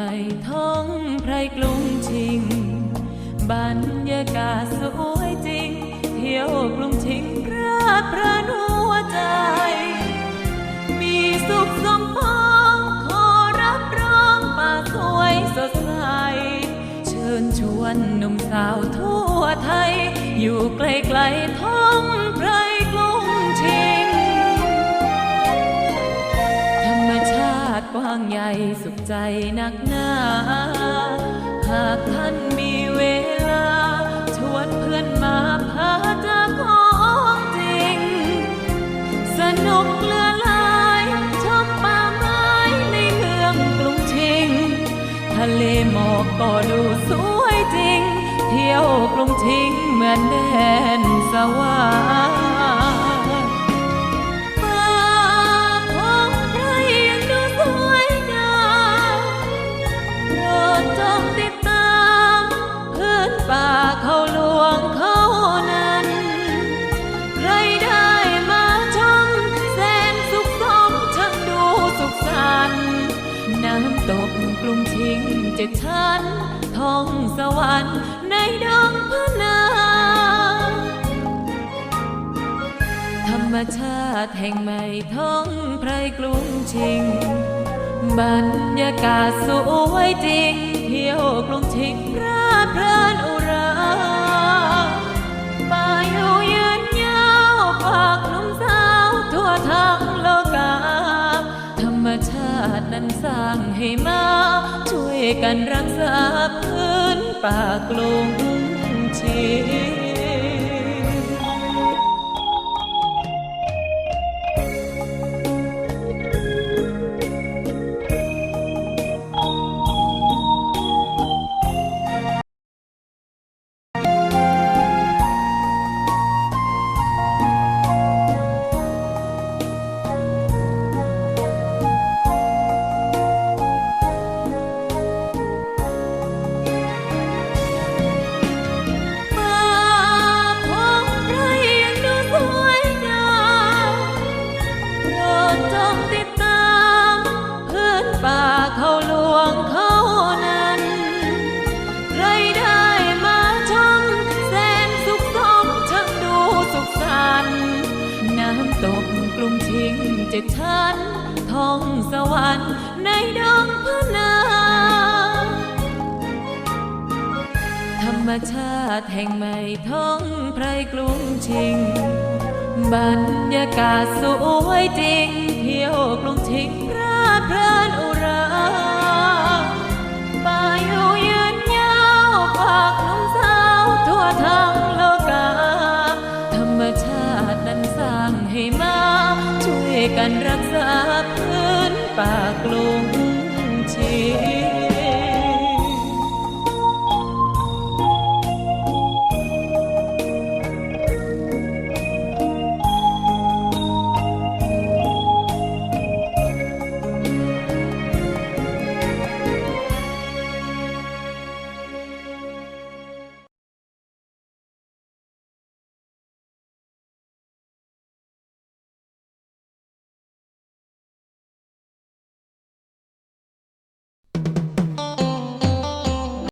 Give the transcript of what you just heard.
ชาติแห่งใหม่ท้องไพรกรุงชิง บรรยากาศสวยจริง เที่ยวกรุงชิงราดพระนัวใจ มีสุขสมปองขอรับรองป่าสวยสดใส เชิญชวนหนุ่มสาวทั่วไทย อยู่ไกลๆท้องไพร ใจนักหนา หากท่านมีเวลา ชวนเพื่อนมาพาจากของจริง สนุกเลือหลายชมป่าไม้ในเมืองกรุงชิง ทะเลหมอกก็ดูสวยจริง เที่ยวกรุงชิงเหมือนแดนสวรรค์ กกรุงชิงเจ็ดชั้นท้องสวรรค์ในดงพะนาธรรมชาติแห่งใหม่ท้องไพรกรุงชิง บรรยากาศสวยจริง เที่ยวกรุงชิงราเพลินอุันสร้างให้มา ช่วยกันรักษาพื้นป่ากรุงชิ จ็ดชั้นท้องสวรรค์ในดงพะนาธรรมชาติแห่งใหม่ท้องไพรกลุงชิง บรรยากาศสวยจริง เที่ยวกรุงชิงราดเพลินอุ กันรักษาพื้นป่ากลุง